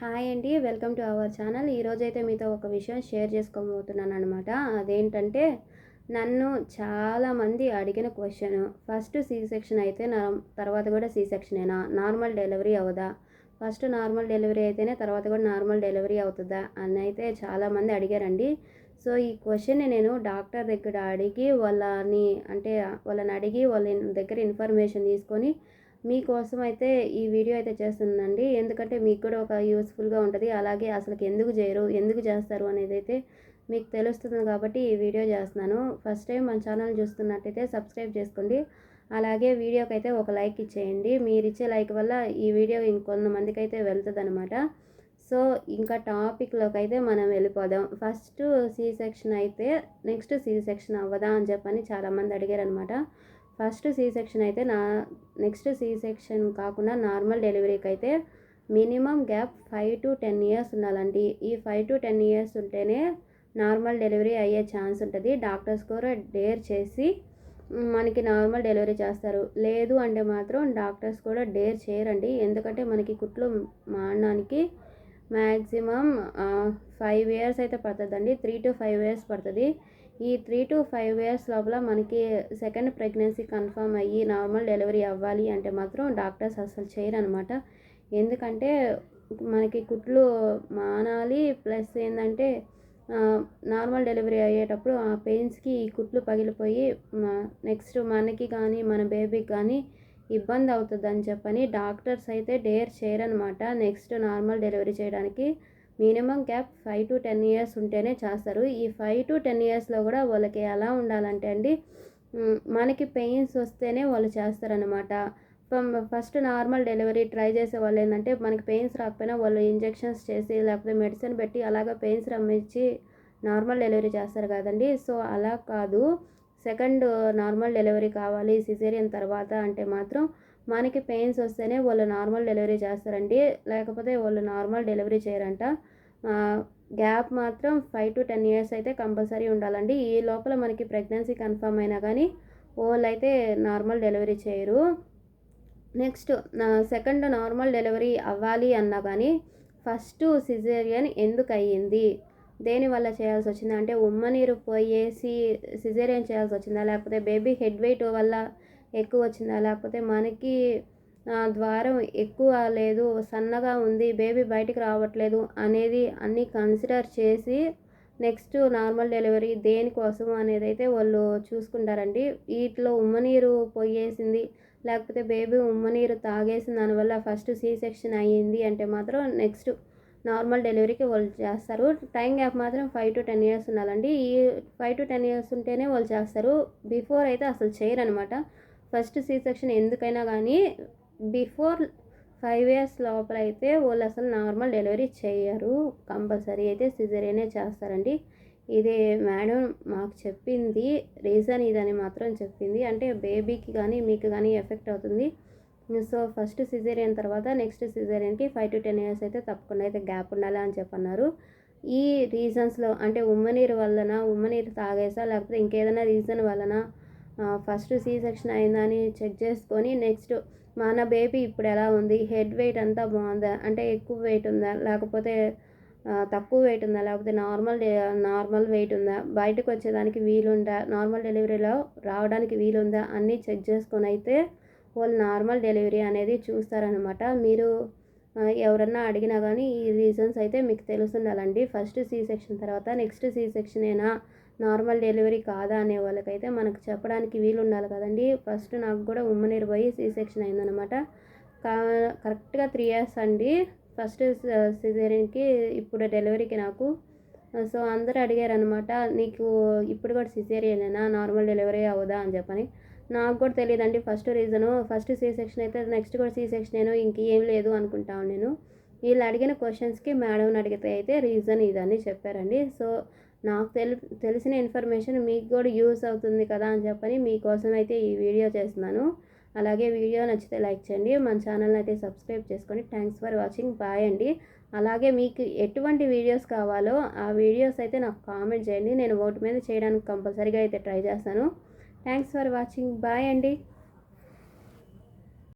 Hi అండి welcome to our channel. ఈరోజు అయితే మీతో ఒక విషయం షేర్ చేసుకోబోతున్నాను అనమాట అదేంటంటే నన్ను చాలామంది అడిగిన క్వశ్చన్ ఫస్ట్ సీ సెక్షన్ అయితే నా తర్వాత కూడా సీ సెక్షనేనా నార్మల్ డెలివరీ అవుదా? ఫస్ట్ నార్మల్ డెలివరీ అయితేనే తర్వాత కూడా నార్మల్ డెలివరీ అవుతుందా? అని అయితే చాలామంది అడిగారండి. సో ఈ క్వశ్చన్ నేను డాక్టర్ దగ్గర అడిగి వాళ్ళని అంటే వాళ్ళని అడిగి వాళ్ళ దగ్గర ఇన్ఫర్మేషన్ తీసుకొని మీకోసం అయితే ఈ వీడియో అయితే చేస్తుందండి ఎందుకంటే మీకు కూడా ఒక యూస్ఫుల్గా ఉంటుంది. అలాగే అసలుకి ఎందుకు చేయరు ఎందుకు చేస్తారు అనేది అయితే మీకు తెలుస్తుంది కాబట్టి ఈ వీడియో చేస్తున్నాను. ఫస్ట్ టైం మన ఛానల్ చూస్తున్నట్టయితే సబ్స్క్రైబ్ చేసుకోండి. అలాగే వీడియోకి అయితే ఒక లైక్ ఇచ్చేయండి. మీరు ఇచ్చే లైక్ వల్ల ఈ వీడియో ఇంకొంతమందికి అయితే వెళ్తుంది అనమాట సో ఇంకా టాపిక్లోకి అయితే మనం వెళ్ళిపోదాం. ఫస్ట్ సి సెక్షన్ అయితే నెక్స్ట్ సి సెక్షన్ అవ్వదా అని చెప్పని చాలామంది అడిగారు అనమాట ఫస్ట్ సి సెక్షన్ అయితే నా నెక్స్ట్ సీ సెక్షన్ కాకుండా నార్మల్ డెలివరీకి అయితే minimum gap five to ten years ఉండాలండి. ఈ ఫైవ్ టు టెన్ ఇయర్స్ ఉంటేనే నార్మల్ డెలివరీ అయ్యే ఛాన్స్ ఉంటుంది. డాక్టర్స్ కూడా డేర్ చేసి మనకి నార్మల్ డెలివరీ చేస్తారు. లేదు అంటే మాత్రం డాక్టర్స్ కూడా డేర్ చేయరండి. ఎందుకంటే మనకి కుట్లు మాడడానికి మ్యాక్సిమం ఫైవ్ ఇయర్స్ అయితే పడుతుందండి. త్రీ టు ఫైవ్ ఇయర్స్ పడుతుంది. ఈ త్రీ టు ఫైవ్ ఇయర్స్ లోపల మనకి సెకండ్ ప్రెగ్నెన్సీ కన్ఫర్మ్ అయ్యి నార్మల్ డెలివరీ అవ్వాలి అంటే మాత్రం డాక్టర్స్ అసలు చేయరనమాట ఎందుకంటే మనకి కుట్లు మానాలి ప్లస్ ఏంటంటే నార్మల్ డెలివరీ అయ్యేటప్పుడు ఆ పెయిన్స్కి ఈ కుట్లు పగిలిపోయి నెక్స్ట్ మనకి కానీ మన బేబీకి కానీ ఇబ్బంది అవుతుందని చెప్పని డాక్టర్స్ అయితే డేర్ చేయరనమాట నెక్స్ట్ నార్మల్ డెలివరీ చేయడానికి. Minimum gap five to ten years ఉంటేనే చేస్తారు. ఈ ఫైవ్ టు టెన్ ఇయర్స్లో కూడా వాళ్ళకి ఎలా ఉండాలంటే అండి మనకి పెయిన్స్ వస్తేనే వాళ్ళు చేస్తారనమాట ఫస్ట్ నార్మల్ డెలివరీ ట్రై చేసే వాళ్ళు ఏంటంటే మనకి పెయిన్స్ రాకపోయినా వాళ్ళు ఇంజెక్షన్స్ చేసి లేకపోతే మెడిసిన్ పెట్టి అలాగ పెయిన్స్ రమ్మించి నార్మల్ డెలివరీ చేస్తారు కదండి. సో అలా కాదు. సెకండ్ నార్మల్ డెలివరీ కావాలి సిజేరియన్ తర్వాత అంటే మాత్రం మనకి పెయిన్స్ వస్తేనే వాళ్ళు నార్మల్ డెలివరీ చేస్తారండి. లేకపోతే వాళ్ళు నార్మల్ డెలివరీ చేయరంట. గ్యాప్ మాత్రం ఫైవ్ టు టెన్ ఇయర్స్ అయితే కంపల్సరీ ఉండాలండి. ఈ లోపల మనకి ప్రెగ్నెన్సీ కన్ఫర్మ్ అయినా కానీ వాళ్ళు అయితే నార్మల్ డెలివరీ చేయరు. నెక్స్ట్ సెకండ్ నార్మల్ డెలివరీ అవ్వాలి అన్నా కానీ ఫస్ట్ సిజేరియన్ ఎందుకు అయ్యింది? దేనివల్ల చేయాల్సి వచ్చిందా? అంటే ఉమ్మ నీరు పోయేసి సిజేరియన్ చేయాల్సి వచ్చిందా? లేకపోతే బేబీ హెడ్ వెయిట్ వల్ల ఎక్కువ వచ్చిందా? లేకపోతే మనకి ద్వారం ఎక్కువ లేదు సన్నగా ఉంది బేబీ బయటికి రావట్లేదు అనేది అన్నీ కన్సిడర్ చేసి నెక్స్ట్ నార్మల్ డెలివరీ దేనికోసం అనేది అయితే వాళ్ళు చూసుకుంటారండి. వీటిలో ఉమ్మనీరు పోయేసింది లేకపోతే బేబీ ఉమ్మనీరు తాగేసిన దానివల్ల ఫస్ట్ సీ సెక్షన్ అయ్యింది అంటే మాత్రం నెక్స్ట్ నార్మల్ డెలివరీకి వాళ్ళు చేస్తారు. టైం గ్యాప్ మాత్రం ఫైవ్ టు టెన్ ఇయర్స్ ఉండాలండి. ఈ ఫైవ్ టు టెన్ ఇయర్స్ ఉంటేనే వాళ్ళు చేస్తారు. బిఫోర్ అయితే అసలు చేయరు అనమాట ఫస్ట్ సీ సెక్షన్ ఎందుకైనా కానీ బిఫోర్ ఫైవ్ ఇయర్స్ లోపల అయితే వాళ్ళు అసలు నార్మల్ డెలివరీ చేయరు కంపల్సరీ. అయితే సిజరేనే చేస్తారండి. ఇది మేడం మాకు చెప్పింది రీజన్ ఇదని మాత్రం చెప్పింది. అంటే బేబీకి కానీ మీకు కానీ ఎఫెక్ట్ అవుతుంది. సో ఫస్ట్ సిజేరియన్ తర్వాత నెక్స్ట్ సిజేరియన్కి ఫైవ్ టు టెన్ ఇయర్స్ అయితే తప్పకుండా అయితే గ్యాప్ ఉండాలి అని చెప్పన్నారు. ఈ రీజన్స్లో అంటే ఉమ్మనీరు వలన ఉమ్మనీరు తాగేసా లేకపోతే ఇంకేదైనా రీజన్ వలన ఫస్ట్ సీ సెక్షన్ అయిందని చెక్ చేసుకొని నెక్స్ట్ మన బేబీ ఇప్పుడు ఎలా ఉంది? హెడ్ వెయిట్ అంతా బాగుందా? అంటే ఎక్కువ వెయిట్ ఉందా? లేకపోతే తక్కువ వెయిట్ ఉందా? లేకపోతే నార్మల్ నార్మల్ వెయిట్ ఉందా? బయటకు వచ్చేదానికి వీలుందా? నార్మల్ డెలివరీలో రావడానికి వీలుందా? అన్నీ చెక్ చేసుకొని అయితే వాళ్ళు నార్మల్ డెలివరీ అనేది చూస్తారనమాట మీరు ఎవరన్నా అడిగినా కానీ ఈ రీజన్స్ అయితే మీకు తెలుసుండాలండి. ఫస్ట్ సీ సెక్షన్ తర్వాత నెక్స్ట్ సీ సెక్షనేనా? నార్మల్ డెలివరీ కాదా అనే వాళ్ళకైతే మనకు చెప్పడానికి వీలు ఉండాలి కదండి. ఫస్ట్ నాకు కూడా ఉమ్మనీరు పోయి సీ సెక్షన్ అయిందనమాట కరెక్ట్గా త్రీ ఇయర్స్ అండి. ఫస్ట్ సిజేరియన్కి ఇప్పుడు డెలివరీకి నాకు. సో అందరూ అడిగారు అనమాట నీకు ఇప్పుడు కూడా సిజేరియనేనా? నార్మల్ డెలివరీ అవుదా అని చెప్పని. నాకు కూడా తెలియదండి first reason. First C section అయితే నెక్స్ట్ కూడా సీ సెక్షన్ నేను ఇంకేం లేదు అనుకుంటాను నేను వీళ్ళు అడిగిన క్వశ్చన్స్కి మేడంని అడిగితే అయితే రీజన్ ఇదని చెప్పారండి. సో నాకు తెలి తెలిసిన ఇన్ఫర్మేషన్ మీకు కూడా యూస్ అవుతుంది కదా అని చెప్పని మీకోసం అయితే ఈ వీడియో చేస్తున్నాను. అలాగే వీడియో నచ్చితే లైక్ చేయండి. మన ఛానల్ని అయితే సబ్స్క్రైబ్ చేసుకోండి థ్యాంక్స్ ఫర్ వాచింగ్. బాయ్ అండి. అలాగే మీకు ఎటువంటి వీడియోస్ కావాలో ఆ వీడియోస్ అయితే నాకు కామెంట్ చేయండి. నేను ఓటు మీద చేయడానికి కంపల్సరీగా అయితే ట్రై చేస్తాను. Thanks for watching. బాయ్ అండి.